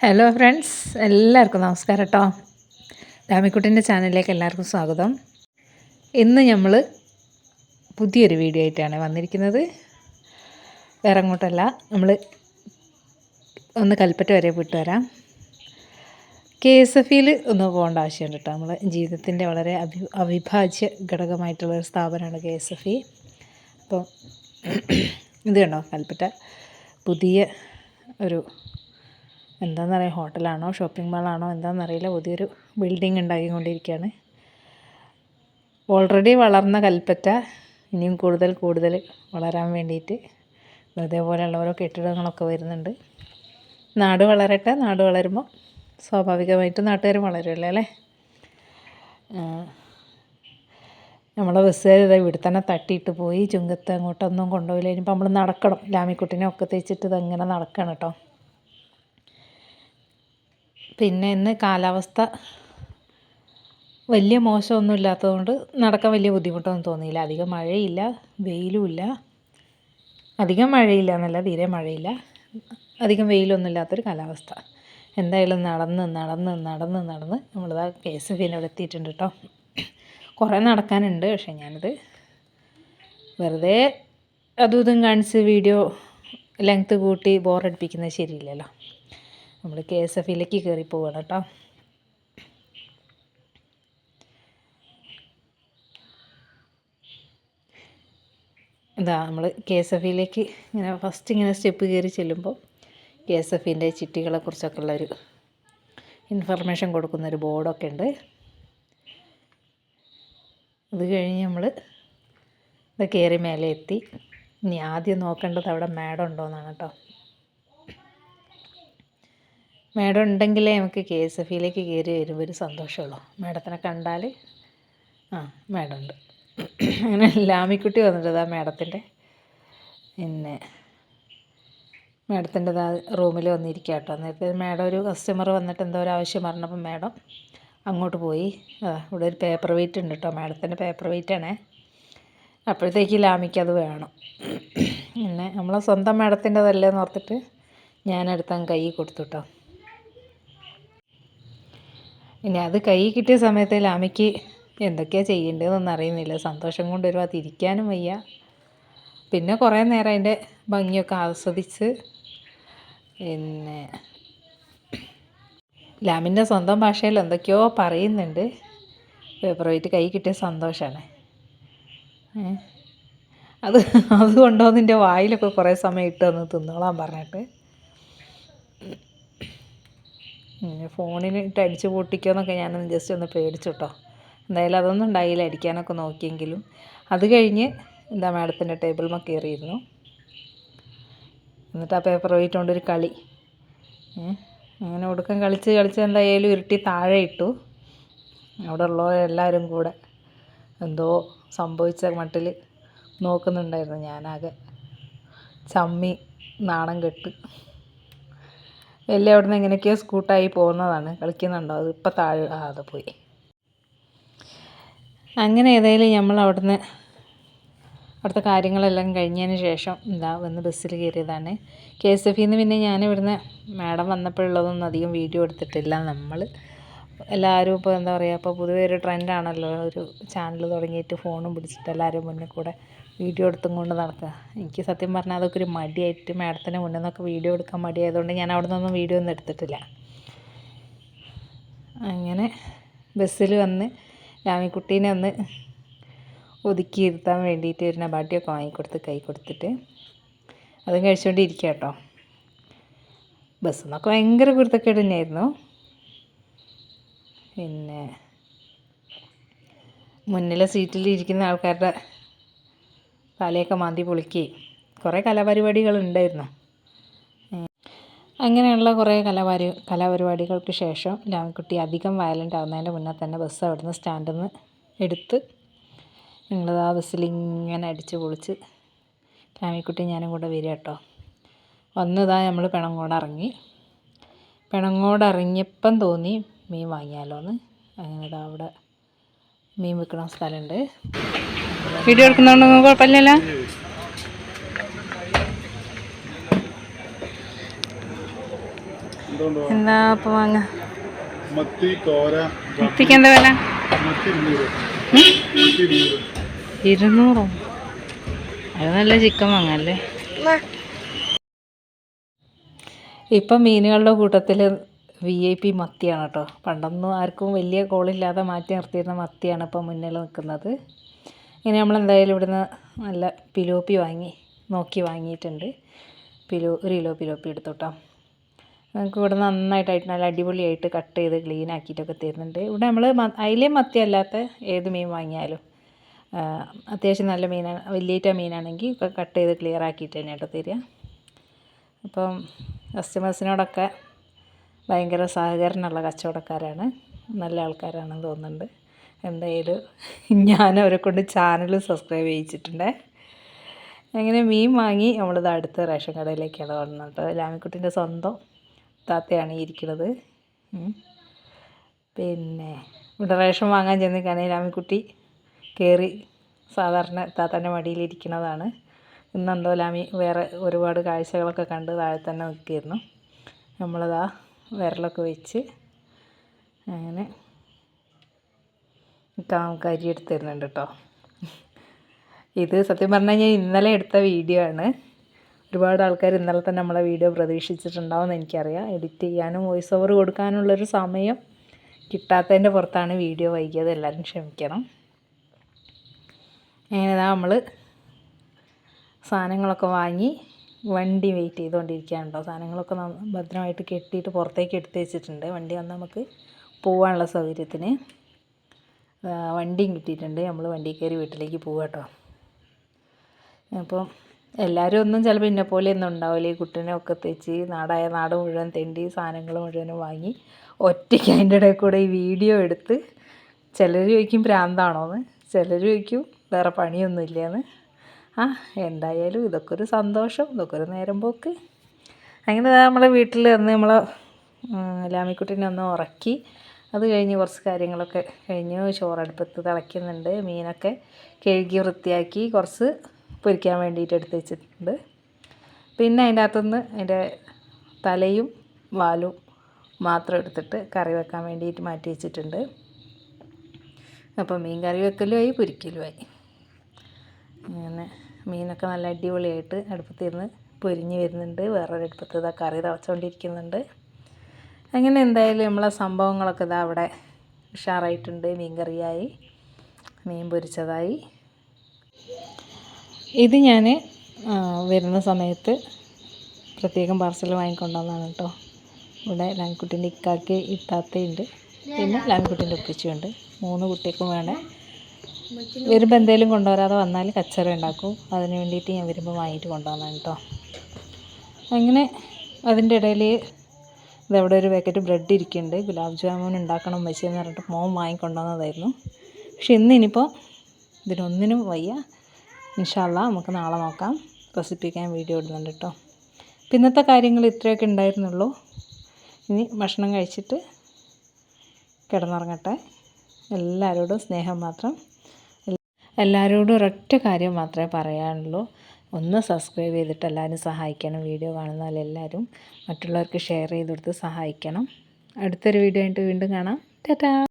Hello friends എല്ലാവർക്കും നമസ്കാരം കേട്ടോ രാമിക്കുട്ടിന്റെ ചാനലിലേക്ക് എല്ലാവർക്കും സ്വാഗതം. ഇന്ന് നമ്മൾ പുതിയൊരു വീഡിയോ ആയിട്ടാണ് വന്നിരിക്കുന്നത്. വേറെ അങ്ങോട്ടല്ല നമ്മൾ ഒന്ന് കൽപ്പറ്റ വരെ പോയിട്ട് വരാം. കെ എസ് എഫ് ഒന്ന് പോകേണ്ട ആവശ്യമുണ്ട് കേട്ടോ നമ്മൾ ജീവിതത്തിന്റെ വളരെ അഭി അവിഭാജ്യ ഘടകമായിട്ടുള്ള ഒരു സ്ഥാപനമാണ് കെ എസ് എഫ് ഇ. അപ്പോൾ ഇത് കണ്ടോ കൽപ്പറ്റ പുതിയ ഒരു എന്താണെന്നറിയാം ഹോട്ടലാണോ ഷോപ്പിംഗ് മാളാണോ എന്താണെന്നറിയില്ല പുതിയൊരു ബിൽഡിംഗ് ഉണ്ടാക്കിക്കൊണ്ടിരിക്കുകയാണ് ഓൾറെഡി വളർന്ന കൽപ്പറ്റ. ഇനിയും കൂടുതൽ കൂടുതൽ വളരാൻ വേണ്ടിയിട്ട് ഇതേപോലെയുള്ള ഓരോ കെട്ടിടങ്ങളൊക്കെ വരുന്നുണ്ട്. നാട് വളരട്ടെ നാട് വളരുമ്പോൾ സ്വാഭാവികമായിട്ടും നാട്ടുകാരും വളരുമല്ലോ അല്ലേ? നമ്മളെ ബസ്സുകാർ ഇതാ ഇവിടെ തന്നെ തട്ടിയിട്ട് പോയി. ചുങ്കത്ത് അങ്ങോട്ടൊന്നും കൊണ്ടുപോയില്ല. ഇനിയിപ്പോൾ നമ്മൾ നടക്കണം. ലാമിക്കുട്ടിനെ ഒക്കെ തേച്ചിട്ട് ഇതങ്ങനെ നടക്കണം കേട്ടോ. പിന്നെ ഇന്ന് കാലാവസ്ഥ വലിയ മോശമൊന്നും ഇല്ലാത്തതുകൊണ്ട് നടക്കാൻ വലിയ ബുദ്ധിമുട്ടൊന്നും തോന്നിയില്ല. അധികം മഴയില്ല വെയിലുമില്ല അധികം മഴയില്ല എന്നല്ല തീരെ മഴയില്ല. അധികം വെയിലൊന്നും ഇല്ലാത്തൊരു കാലാവസ്ഥ. എന്തായാലും നടന്ന് നടന്ന് നടന്ന് നടന്ന് നമ്മളിതാ കെ എസ് എഫ് അവിടെ എത്തിയിട്ടുണ്ട് കേട്ടോ കുറേ നടക്കാനുണ്ട് പക്ഷേ ഞാനിത് വെറുതെ അതും ഇതും കാണിച്ച് വീഡിയോ ലെങ്ത്ത് കൂട്ടി ബോറടിപ്പിക്കുന്നത് ശരിയില്ലല്ലോ. നമ്മൾ കെ എസ് എഫിലേക്ക് കയറി പോവുകയാണ് കേട്ടോ. എന്താ നമ്മൾ കെ എസ് എഫിലേക്ക് ഇങ്ങനെ ഫസ്റ്റ് ഇങ്ങനെ സ്റ്റെപ്പ് കയറി ചെല്ലുമ്പോൾ കെ എസ് എഫിന്റെ ചിട്ടികളെ കുറിച്ചൊക്കെ ഉള്ളൊരു ഇൻഫർമേഷൻ കൊടുക്കുന്നൊരു ബോർഡൊക്കെ ഉണ്ട്. അത് കഴിഞ്ഞ് നമ്മൾ ഇത് കയറി മേലെ എത്തി ഇനി ആദ്യം നോക്കേണ്ടത് അവിടെ മാഡം ഉണ്ടോ എന്നാണ് കേട്ടോ. മേഡം ഉണ്ടെങ്കിലേ നമുക്ക് കെ എസ് എഫ് ഇയിലേക്ക് കയറി വരുമ്പോൾ ഒരു സന്തോഷമുള്ളൂ. മേഡത്തിനെ കണ്ടാൽ ആ മേഡം ഉണ്ട് അങ്ങനെ ലാമിക്കുട്ടി വന്നിട്ടത് മേഡത്തിന്റെ. പിന്നെ മേഡത്തിന്റെ റൂമിൽ വന്നിരിക്കുക കേട്ടോ നേരത്തെ മേഡം ഒരു കസ്റ്റമർ വന്നിട്ട് എന്തോ ഒരു ആവശ്യം പറഞ്ഞപ്പോൾ മേഡം അങ്ങോട്ട് പോയി. ഇവിടെ ഒരു പേപ്പർ വെയിറ്റ് ഉണ്ട് കേട്ടോ മേഡത്തിന്റെ പേപ്പർ വെയിറ്റ് വെയിറ്റാണേ അപ്പോഴത്തേക്ക് ലാമിക്ക് അത് വേണം. പിന്നെ നമ്മളെ സ്വന്തം മേഡത്തിന്റെതല്ലേന്ന് ഓർത്തിട്ട് ഞാനെടുത്താൻ കൈ കൊടുത്തു കേട്ടോ ഇനി അത് കൈ കിട്ടിയ സമയത്ത് ലാമയ്ക്ക് എന്തൊക്കെയാണ് ചെയ്യേണ്ടതെന്നൊന്നും അറിയുന്നില്ല. സന്തോഷം കൊണ്ട് ഒരു തിരിക്കാനും വയ്യ. പിന്നെ കുറേ നേരം അതിന്റെ ഭംഗിയൊക്കെ ആസ്വദിച്ച് പിന്നെ ലാമിന്റെ സ്വന്തം ഭാഷയിൽ എന്തൊക്കെയോ പറയുന്നുണ്ട്. പേപ്പർ കൈ കിട്ടിയ സന്തോഷമാണ് അത് അത് കൊണ്ടുവന്ന് വായിലൊക്കെ കുറേ സമയം ഇട്ട് തന്ന് തിന്നോളാൻ പറഞ്ഞിട്ട്. ഫോണിന് ഇട്ട് അടിച്ച് പൊട്ടിക്കുമെന്നൊക്കെ ഞാനൊന്ന് ജസ്റ്റ് ഒന്ന് പേടിച്ചു കേട്ടോ എന്തായാലും അതൊന്നും ഉണ്ടായില്ല അടിക്കാനൊക്കെ നോക്കിയെങ്കിലും. അത് കഴിഞ്ഞ് എന്താ മാഡത്തിന്റെ ടേബിൾ കയറിയിരുന്നു. എന്നിട്ട് ആ പേപ്പർ വെയിറ്റ് കൊണ്ടൊരു കളി അങ്ങനെ ഒടുക്കം കളിച്ച് കളിച്ച് എന്തായാലും ഇരുട്ടി താഴെ ഇട്ടു. അവിടെ ഉള്ളവരെല്ലാവരും കൂടെ എന്തോ സംഭവിച്ച മട്ടിൽ നോക്കുന്നുണ്ടായിരുന്നു ഞാനാകെ. ചമ്മി നാണം കെട്ട്. വലിയ അവിടെ നിന്ന് എങ്ങനെയൊക്കെയോ സ്കൂട്ടായി പോകുന്നതാണ്. കളിക്കുന്നുണ്ടോ? അത് ഇപ്പം താഴെ അത് പോയി. അങ്ങനെ ഏതായാലും നമ്മൾ അവിടുന്ന് അവിടുത്തെ കാര്യങ്ങളെല്ലാം കഴിഞ്ഞതിന് ശേഷം എന്താ വന്ന് ബസ്സിൽ കയറിയതാണ്. കെ എസ് എഫ് നിന്ന് പിന്നെ ഞാൻ ഇവിടുന്ന് മാഡം വന്നപ്പോഴുള്ളതൊന്നും അധികം വീഡിയോ എടുത്തിട്ടില്ല. നമ്മൾ എല്ലാവരും ഇപ്പോൾ എന്താ പറയുക ഇപ്പോൾ പൊതുവെ ഒരു ട്രെൻഡാണല്ലോ ഒരു ചാനൽ തുടങ്ങിയിട്ട് ഫോണും പിടിച്ചിട്ട് എല്ലാവരും മുന്നിൽ കൂടെ വീഡിയോ എടുത്തും കൊണ്ട് നടക്കുക. എനിക്ക് സത്യം പറഞ്ഞാൽ അതൊക്കെ ഒരു മടിയായിട്ട് മാഡത്തിന്റെ മുന്നിൽ നിന്നൊക്കെ വീഡിയോ എടുക്കാൻ മടിയായതുകൊണ്ട് ഞാൻ അവിടെ നിന്നൊന്നും വീഡിയോ ഒന്നും എടുത്തിട്ടില്ല. അങ്ങനെ ബസ്സിൽ വന്ന് രാമിക്കുട്ടീനെ ഒന്ന് ഒതുക്കി ഇരുത്താൻ വേണ്ടിയിട്ട് ഒരു നബാട്ടിയൊക്കെ വാങ്ങിക്കൊടുത്ത് കൈ കൊടുത്തിട്ട് അതും കഴിച്ചുകൊണ്ടിരിക്കുക കേട്ടോ ബസ്സിൽ നിന്നൊക്കെ ഭയങ്കര കുരുത്തക്കേട് തന്നെയായിരുന്നു. പിന്നെ മുന്നിലെ സീറ്റിൽ ഇരിക്കുന്ന ആൾക്കാരുടെ തലയൊക്കെ മാന്തി പൊളിക്കുകയും കുറേ കലാപരിപാടികളുണ്ടായിരുന്നു. അങ്ങനെയുള്ള കുറേ കലാപരി കലാപരിപാടികൾക്ക് ശേഷം രാമൻകുട്ടി അധികം വയലന്റ് ആവുന്നതിന്റെ മുന്നേ തന്നെ ബസ് അവിടുന്ന് സ്റ്റാൻഡിൽ നിന്ന് എടുത്ത് ഞങ്ങളത് ആ ബസ്സിൽ ഇങ്ങനെ അടിച്ച് പൊളിച്ച് രാമിക്കുട്ടി ഞാനും കൂടെ വരിക കേട്ടോ. വന്നതാ നമ്മൾ പിണങ്ങോട് ഇറങ്ങി. തോന്നി മീൻ വാങ്ങിയാലോ എന്ന് അങ്ങനെ അവിടെ മീൻ വിൽക്കണ സ്ഥലമുണ്ട് വീഡിയോ എടുക്കുന്നതുകൊണ്ട് കുഴപ്പമില്ലല്ലോ? എന്തുകൊണ്ട് എന്താ അപ്പം വാങ്ങ? മത്തിക്ക് എന്താ വില? ഇരുന്നൂറോ. അത് നല്ല ചിക്കൻ വാങ്ങാല്ലേ? ഇപ്പം മീനുകളുടെ കൂട്ടത്തിൽ വി ഐ പി മത്തിയാണ് കേട്ടോ. പണ്ടൊന്നും ആർക്കും വലിയ കോളില്ലാതെ മാറ്റി നിർത്തിയിരുന്ന മത്തിയാണ് ഇപ്പോൾ മുന്നിൽ നിൽക്കുന്നത്. ഇനി നമ്മളെന്തായാലും ഇവിടുന്ന് നല്ല പിലോപ്പി വാങ്ങി നോക്കി വാങ്ങിയിട്ടുണ്ട്. പിലോ ഒരു കിലോ പിലോപ്പി എടുത്തു കേട്ടോ നമുക്ക് ഇവിടെ നന്നായിട്ടായിട്ട് നല്ല അടിപൊളിയായിട്ട് കട്ട് ചെയ്ത് ക്ലീൻ ആക്കിയിട്ടൊക്കെ തരുന്നുണ്ട്. ഇവിടെ നമ്മൾ അതിലേ മത്തി അല്ലാത്ത ഏത് മീൻ വാങ്ങിയാലും അത്യാവശ്യം നല്ല മീനാണ് വലിയേറ്റ മീനാണെങ്കിൽ കട്ട് ചെയ്ത് ക്ലിയർ ആക്കിയിട്ട് തന്നെ കേട്ടോ തരിക. അപ്പം കസ്റ്റമേഴ്സിനോടൊക്കെ ഭയങ്കര സഹകരണമുള്ള കച്ചവടക്കാരാണ്. നല്ല ആൾക്കാരാണെന്ന് തോന്നുന്നുണ്ട്. എന്തായാലും ഞാൻ അവരെ കൊണ്ട് ചാനൽ സബ്സ്ക്രൈബ് ചെയ്യിച്ചിട്ടുണ്ട്. അങ്ങനെ മീൻ വാങ്ങി നമ്മളിത് അടുത്ത റേഷൻ കടയിലേക്കാണ് വന്നത് കേട്ടോ. സ്വന്തം താത്തയാണ് ഇരിക്കുന്നത്. പിന്നെ ഇവിടെ റേഷൻ വാങ്ങാൻ ചെന്നിക്കാണെങ്കിൽ ലാമിക്കുട്ടി കയറി സാധാരണ താത്താന്റെ മടിയിലിരിക്കുന്നതാണ് ഇന്നെന്തോ ലാമി വേറെ ഒരുപാട് കാഴ്ചകളൊക്കെ കണ്ട് താഴെ തന്നെ നിൽക്കുകയായിരുന്നു. നമ്മളതാ വിരലൊക്കെ വെച്ച് അങ്ങനെ നമുക്ക് അരി എടുത്ത് തരുന്നുണ്ട് കേട്ടോ. ഇത് സത്യം പറഞ്ഞാൽ ഞാൻ ഇന്നലെ എടുത്ത വീഡിയോ ആണ്. ഒരുപാട് ആൾക്കാർ ഇന്നലെ തന്നെ നമ്മളെ വീഡിയോ പ്രതീക്ഷിച്ചിട്ടുണ്ടാവും എന്ന് എനിക്കറിയാം. എഡിറ്റ് ചെയ്യാനും വോയിസ് ഓവർ കൊടുക്കാനുള്ളൊരു സമയം കിട്ടാത്തതിന്റെ പുറത്താണ് വീഡിയോ വൈകിയത്. എല്ലാവരും ക്ഷമിക്കണം. അങ്ങനെ നമ്മൾ സാധനങ്ങളൊക്കെ വാങ്ങി വണ്ടി വെയിറ്റ് ചെയ്തുകൊണ്ടിരിക്കുകയാണ് കേട്ടോ സാധനങ്ങളൊക്കെ ഭദ്രമായിട്ട് കെട്ടിയിട്ട് പുറത്തേക്ക് എടുത്ത് വെച്ചിട്ടുണ്ട്. വണ്ടി വന്ന് നമുക്ക് പോകാനുള്ള സൗകര്യത്തിന് വണ്ടിയും കിട്ടിയിട്ടുണ്ട്. നമ്മൾ വണ്ടി കയറി വീട്ടിലേക്ക് പോവുക കേട്ടോ അപ്പോൾ എല്ലാവരും ഒന്നും ചിലപ്പോൾ ഇന്നെ പോലെ ഒന്നും ഉണ്ടാവില്ല ഈ കുട്ടീനെ ഒക്കെ തെച്ച് നാടായ നാട് മുഴുവൻ തെണ്ടി സാധനങ്ങൾ മുഴുവനും വാങ്ങി ഒറ്റയ്ക്ക് അതിന്റെ ഇടയിൽ കൂടെ ഈ വീഡിയോ എടുത്ത് ചിലർ ചോദിക്കും പ്രാന്താണോന്ന് ചിലർ ചോദിക്കും വേറെ പണിയൊന്നുമില്ലയെന്ന് ആ എന്തായാലും ഇതൊക്കെ ഒരു സന്തോഷം ഇതൊക്കെ ഒരു നേരം പോക്ക്. അങ്ങനെ നമ്മളെ വീട്ടിൽ വന്ന് നമ്മളെ ലാമിക്കുട്ടീനെ ഒന്ന് ഉറക്കി. അത് കഴിഞ്ഞ് കുറച്ച് കാര്യങ്ങളൊക്കെ കഴിഞ്ഞു ചോറടുപ്പത്ത് തിളയ്ക്കുന്നുണ്ട്. മീനൊക്കെ കഴുകി വൃത്തിയാക്കി കുറച്ച് പൊരിക്കാൻ വേണ്ടിയിട്ട് എടുത്ത് വെച്ചിട്ടുണ്ട്. പിന്നെ അതിന്റെ അകത്തുനിന്ന് അതിന്റെ തലയും വാലും മാത്രം എടുത്തിട്ട് കറി വെക്കാൻ വേണ്ടിയിട്ട് മാറ്റി വെച്ചിട്ടുണ്ട്. അപ്പോൾ മീൻ കറി വെക്കലുമായി പൊരിക്കലുമായി അങ്ങനെ. മീനൊക്കെ നല്ല അടിപൊളിയായിട്ട് അടുപ്പത്തിരുന്ന് പൊരിഞ്ഞ് വരുന്നുണ്ട്. വേറൊരു അടുപ്പത്ത് ഇതാ കറി തിളച്ചുകൊണ്ടിരിക്കുന്നുണ്ട് അങ്ങനെ എന്തായാലും നമ്മളെ സംഭവങ്ങളൊക്കെ ഇതാ അവിടെ ഉഷാറായിട്ടുണ്ട്. മീൻ കറിയായി മീൻ പൊരിച്ചതായി. ഇത് ഞാൻ വരുന്ന സമയത്ത് പ്രത്യേകം പാർസൽ വാങ്ങിക്കൊണ്ടുവന്നാണ് കേട്ടോ ഇവിടെ ലാൻകുട്ടീന്റെ ഇക്കാക്ക് ഇത്താത്തയുണ്ട്. പിന്നെ ലാൻകുട്ടീന്റെ ഒപ്പിച്ചുണ്ട് മൂന്ന് കുട്ടിക്കും വേണേ വരുമ്പോൾ എന്തെങ്കിലും കൊണ്ടുവരാതെ വന്നാൽ കച്ചറ ഉണ്ടാക്കും. അതിന് വേണ്ടിയിട്ട് ഞാൻ വരുമ്പോൾ വാങ്ങിയിട്ട് കൊണ്ടുവന്നാണ് കേട്ടോ. അങ്ങനെ അതിന്റെ ഇടയിൽ ഇതവിടെ ഒരു പാക്കറ്റ് ബ്രെഡ് ഇരിക്കുന്നുണ്ട്. ഗുലാബ് ജാമുൻ ഉണ്ടാക്കണം വെച്ചെന്ന് പറഞ്ഞിട്ട് മോൻ വാങ്ങിക്കൊണ്ടുവന്നതായിരുന്നു. പക്ഷെ ഇന്ന് ഇനിയിപ്പോൾ ഇതിനൊന്നിനും വയ്യ. ഇൻഷാല്ല നമുക്ക് നാളെ നോക്കാം. റെസിപ്പിക്കാൻ വീഡിയോ ഇടുന്നുണ്ട് കേട്ടോ. ഇന്നത്തെ കാര്യങ്ങൾ ഇത്രയൊക്കെ ഉണ്ടായിരുന്നുള്ളൂ. ഇനി ഭക്ഷണം കഴിച്ചിട്ട് കിടന്നുറങ്ങട്ടെ. എല്ലാവരോടും സ്നേഹം മാത്രം. എല്ലാവരോടും ഒരൊറ്റ കാര്യം മാത്രമേ പറയാനുള്ളൂ. ഒന്ന് സബ്സ്ക്രൈബ് ചെയ്തിട്ട് എല്ലാവരും സഹായിക്കണം. വീഡിയോ കാണുന്നവരെല്ലാവരും മറ്റുള്ളവർക്ക് ഷെയർ ചെയ്ത് കൊടുത്ത് സഹായിക്കണം. അടുത്തൊരു വീഡിയോ ആയിട്ട് വീണ്ടും കാണാം. ടാറ്റാ!